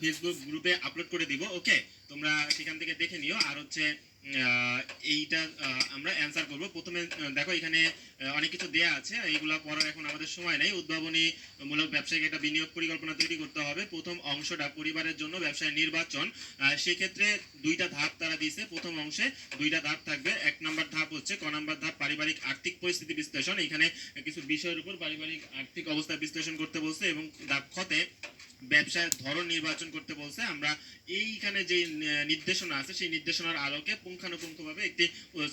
Facebook গ্রুপে upload করে দিব ওকে তোমরা সেখান থেকে দেখে নিও। আর হচ্ছে এইটা আমরা অ্যান্সার করব। প্রথমে দেখো এখানে অনেক কিছু দেয়া আছে। এইগুলা পড়ার এখন আমাদের সময় নেই। উদ্ভাবনী মূলক ব্যবসায়িক একটা বিনিয়োগ পরিকল্পনা তৈরি করতে হবে। প্রথম অংশটা পরিবারের জন্য ব্যবসায় নির্বাচন। সেক্ষেত্রে দুইটা ধাপ তারা দিয়েছে। প্রথম অংশে দুইটা ধাপ থাকবে। এক নম্বর ধাপ হচ্ছে, ক নম্বর ধাপ পারিবারিক আর্থিক পরিস্থিতি বিশ্লেষণ। এখানে কিছু বিষয়ের উপর পারিবারিক আর্থিক অবস্থা বিশ্লেষণ করতে বলছে এবং ধাপ খতে ব্যবসায়ের ধরন নির্বাচন করতে বলছে। আমরা এইখানে যে নির্দেশনা আছে, সেই নির্দেশনার আলোকে পুঙ্খানুপুঙ্খভাবে একটি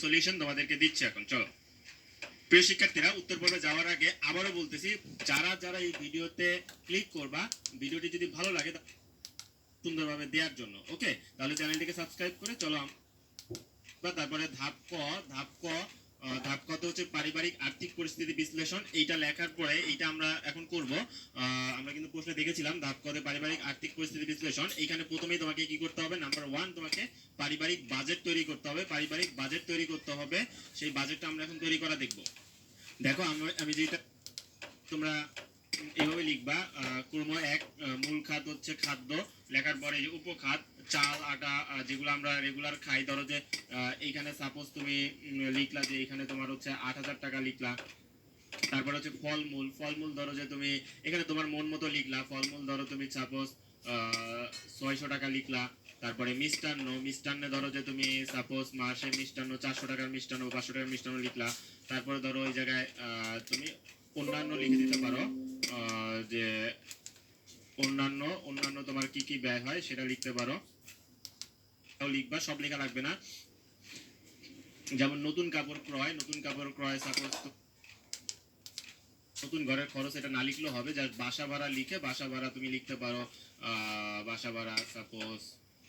সলিউশন তোমাদেরকে দিচ্ছে এখন। চলো। প্রিয় শিক্ষার্থীরা, উত্তর পর্বে যাওয়ার আগে আবারও বলতেছি, যারা যারা এই ভিডিওতে ক্লিক করবা, ভিডিওটি যদি ভালো লাগে সুন্দরভাবে দেওয়ার জন্য ওকে তাহলে চ্যানেলটিকে সাবস্ক্রাইব করে চলো বা তারপরে ধাপ ক ধাপ ক ধাপ কত হচ্ছে? পারিবারিক আর্থিক পরিস্থিতি বিশ্লেষণ, এইটা লেখার পরে এইটা আমরা এখন করব। আমরা কিন্তু প্রশ্নে দেখেছিলাম ধাপ কতে, পারিবারিক আর্থিক পরিস্থিতি বিশ্লেষণ। এইখানে প্রথমেই তোমাকে কি করতে হবে? নাম্বার ওয়ান তোমাকে পারিবারিক বাজেট তৈরি করতে হবে। পারিবারিক বাজেট তৈরি করতে হবে। সেই বাজেটটা আমরা এখন তৈরি করা দেখব। দেখো আমি যেটা তোমরা এভাবে লিখবা ক্রম এক মূল খাত হচ্ছে খাদ্য। লেখার পরে যে উপখাত চাল, আটা যেগুলো আমরা রেগুলার খাই, ধরো যে এইখানে সাপোজ তুমি লিখলা যে এখানে তোমার হচ্ছে আট হাজার টাকা লিখলা। তারপর হচ্ছে ফলমূল ফলমূল ধরো যে তুমি, এখানে তোমার মন মতো লিখলা। ফলমূল ধরো তুমি সাপোজ ছয়শো টাকা লিখলা। তারপরে মিষ্টান্ন, মিষ্টান্নে ধরো যে তুমি সাপোজ মাসে মিষ্টান্ন, চারশো টাকার মিষ্টান্ন, পাঁচশো টাকার মিষ্টান্ন লিখলা। তারপরে ধরো ওই জায়গায় তুমি অন্যান্য লিখে দিতে পারো যে অন্যান্য অন্যান্য তোমার কি কি ব্যয় হয় সেটা লিখতে পারো। লিখবা, সব লেখা লাগবে না। যেমন নতুন কাপড় ক্রয়, নতুন কাপড় ক্রয় সাপোজ নতুন ঘরের খরচ এটা না লিখলেও হবে যা বাসা ভাড়া লিখে বাসা ভাড়া তুমি লিখতে পারো বাসা ভাড়া সাপোজ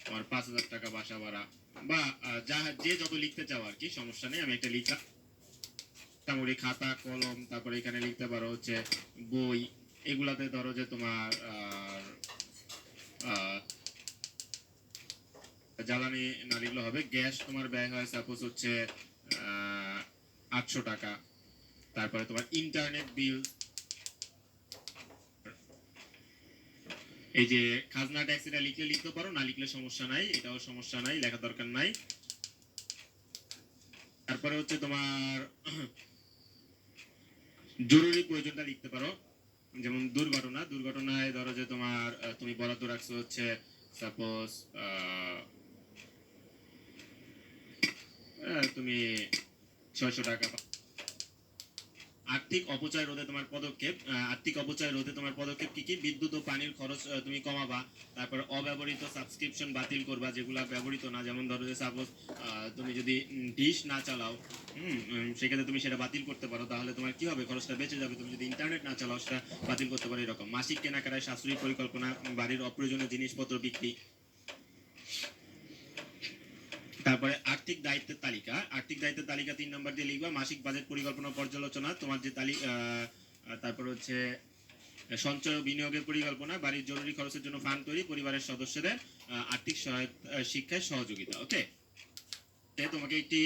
তোমার পাঁচ হাজার টাকা বাসা ভাড়া বা যা, যে যত লিখতে চাও আর কি, সমস্যা নেই, আমি একটা লিখা মোটামুটি খাতা, কলম, তারপরে এখানে লিখতে পারো হচ্ছে বই এগুলাতে ধরো যে তোমার জ্বালানি না লিখলে হবে। গ্যাস তোমার ব্যয় হয় সাপোজ হচ্ছে আটশো টাকা। তারপরে তোমার ইন্টারনেট বিল এই যে খাজনা ট্যাক্স এটা লিখলে লিখতে পারো, না লিখলে সমস্যা নাই, এটাও সমস্যা নাই লেখা দরকার নাই। তারপরে হচ্ছে তোমার, জরুরি প্রয়োজনটা লিখতে পারো। যেমন দুর্ঘটনা দুর্ঘটনায় ধরো যে তোমার তুমি বরাদ্দ রাখছো হচ্ছে সাপোজ তুমি ছয়শো টাকা আর্থিক অপচয় রোধে তোমার পদক্ষেপ আর্থিক অপচয় রোধে তোমার পদক্ষেপ কি কি? বিদ্যুৎ ও পানির খরচ তুমি কমাবা, তারপর অব্যবহৃত সাবস্ক্রিপশন বাতিল করবা, যেগুলো ব্যবহৃত না। যেমন ধরো যে সাপোজ তুমি যদি ডিশ না চালাও, হুম সেক্ষেত্রে তুমি সেটা বাতিল করতে পারো। তাহলে তোমার কি হবে? খরচটা বেঁচে যাবে। তুমি যদি ইন্টারনেট না চালাও, সেটা বাতিল করতে পারো এরকম। মাসিক কেনাকাটায় সাশ্রয়ী পরিকল্পনা, বাড়ির অপ্রয়োজনীয় জিনিসপত্র বিক্রি তারপরে আর্থিক দায়িত্বের তালিকা। আর্থিক দায়িত্বের তালিকা তিন নম্বর দিয়ে লিখবা। মাসিক বাজেট পরিকল্পনা পর্যালোচনা, তোমার যে তালিকা তারপর হচ্ছে সঞ্চয় বিনিয়োগের পরিকল্পনা, বাড়ির জরুরি খরচের জন্য ফান্ড তৈরি, পরিবারের সদস্যদের আর্থিক সহায়তা শিক্ষায় সহযোগিতা ওকে তোমাকে একটি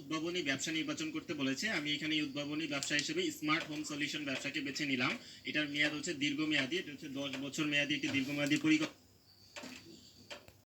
উদ্ভাবনী ব্যবসা নির্বাচন করতে বলেছে। আমি এখানে উদ্ভাবনী ব্যবসা হিসেবে স্মার্ট হোম সলিউশন ব্যবসাকে বেছে নিলাম। এটার মেয়াদ হচ্ছে দীর্ঘমেয়াদী, এটা হচ্ছে দশ বছর মেয়াদী, একটি দীর্ঘমেয়াদী পরিকল্পনা।